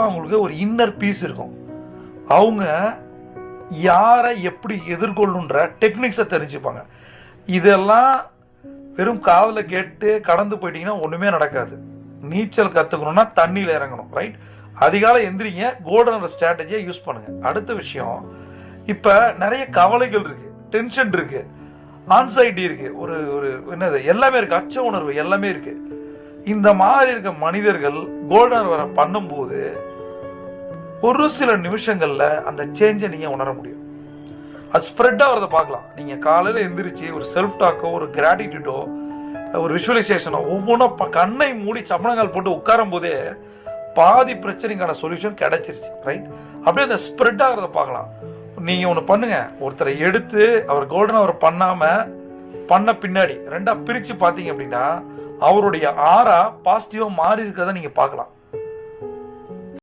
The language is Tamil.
அவங்களுக்கு ஒரு இன்னர் பீஸ் இருக்கும். அவங்க யாரை எப்படி எதிர்கொள்ளுன்ற டெக்னிக்ஸை தெரிஞ்சுப்பாங்க. இதெல்லாம் வெறும் காதில் கேட்டு கடந்து போயிட்டீங்கன்னா ஒன்றுமே நடக்காது. நீச்சல் கற்றுக்கணுன்னா தண்ணியில் இறங்கணும் ரைட் அதிகாலை எந்திரிங்க கோல்டன் ஸ்ட்ராட்டஜியை யூஸ் பண்ணுங்க. அடுத்த விஷயம் இப்போ நிறைய கவலைகள் இருக்கு டென்ஷன் இருக்கு ஆன்சைட்டி இருக்கு ஒரு ஒரு என்னது எல்லாமே இருக்கு அச்ச உணர்வு எல்லாமே இருக்கு. இந்த மாதிரி இருக்க மனிதர்கள் கோல்டன் வர பண்ணும்போது ஒரு சில நிமிஷங்கள்ல அந்த சேஞ்சை நீங்க உணர முடியும். அது ஸ்ப்ரெட் ஆகிறத பார்க்கலாம். நீங்க காலையில எந்திரிச்சு ஒரு செல்ஃப் டாக்கோ ஒரு கிராட்டிடியூடோ ஒரு விஷுவலைசேஷனோ ஒவ்வொன்றும் கண்ணை மூடி சமணங்கால் போட்டு உட்காரும் போதே பாதி பிரச்சனைக்கான சொல்யூஷன் கிடைச்சிருச்சு ரைட் அப்படியே அந்த ஸ்ப்ரெட் ஆகிறத பார்க்கலாம். நீங்க ஒன்று பண்ணுங்க. ஒருத்தரை எடுத்து அவர் கோல்டன் அவர் பண்ணாம பண்ண பின்னாடி ரெண்டா பிரிச்சு பார்த்தீங்க அப்படின்னா அவருடைய ஆறா பாசிட்டிவா மாறி இருக்கிறத நீங்க பார்க்கலாம்.